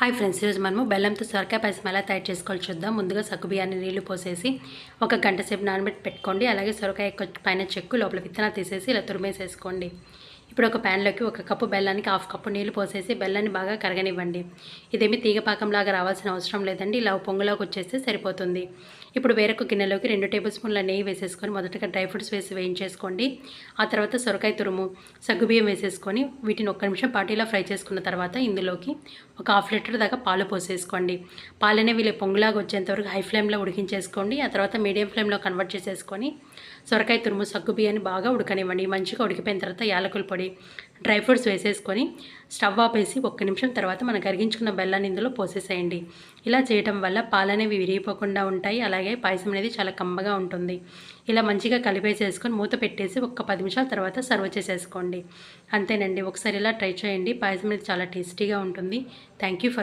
Hi friends ఈరోజు మనము బెల్లంతో సొరకాయ పాయసం ఎలా తయారు చేసుకోవాలి చూద్దాం. ముందుగా సగ్గు బియ్యాన్ని నీళ్ళు పోసేసి ఒక గంట సేపు నానబెట్టి పెట్టుకోండి. అలాగే సొరకాయ పైన చెక్కు లోపల విత్తనాలు తీసేసి ఇలా తురిమేసేసుకోండి. ఇప్పుడు ఒక ప్యాన్లోకి ఒక కప్పు బెల్లానికి హాఫ్ కప్పు నీళ్ళు పోసేసి బెల్లాన్ని బాగా కరగనివ్వండి. ఇదేమి తీగపాకంలాగా రావాల్సిన అవసరం లేదండి. ఇలా పొంగులోకి వచ్చేస్తే సరిపోతుంది. ఇప్పుడు వేరొక గిన్నెలోకి రెండు టేబుల్ స్పూన్ల నెయ్యి వేసేసుకొని మొదటగా డ్రై ఫ్రూట్స్ వేసి వేయించేసుకోండి. ఆ తర్వాత సొరకాయ తురుము సగ్గుబియ్యం వేసేసుకొని వీటిని ఒక్క నిమిషం పాటు ఇలా ఫ్రై చేసుకున్న తర్వాత ఇందులోకి ఒక హాఫ్ లీటర్ దాకా పాలు పోసేసుకోండి. పాలు అనేవి ఇలా పొంగులాగా వచ్చేంతవరకు హై ఫ్లేమ్లో ఉడికించేసుకోండి. ఆ తర్వాత మీడియం ఫ్లేమ్లో కన్వర్ట్ చేసేసుకొని సొరకాయ తురుము సగ్గుబియ్యాన్ని బాగా ఉడకనివ్వండి. మంచిగా ఉడికిపోయిన తర్వాత యాలకుల పొడి డ్రై ఫ్రూట్స్ వేసేసుకొని స్టవ్ ఆపేసి ఒక్క నిమిషం తర్వాత మనం కరిగించుకున్న బెల్లాన్ని ఇందులో పోసేసేయండి. ఇలా చేయటం వల్ల పాలు అనేవి విరిగిపోకుండా ఉంటాయి. అలాగే పాయసం అనేది చాలా కమ్మగా ఉంటుంది. ఇలా మంచిగా కలిపేసేసుకొని మూత పెట్టేసి ఒక్క పది నిమిషాల తర్వాత సర్వ్ చేసేసుకోండి. అంతేనండి. ఒకసారి ఇలా ట్రై చేయండి. పాయసం అనేది చాలా టేస్టీగా ఉంటుంది. Thank you for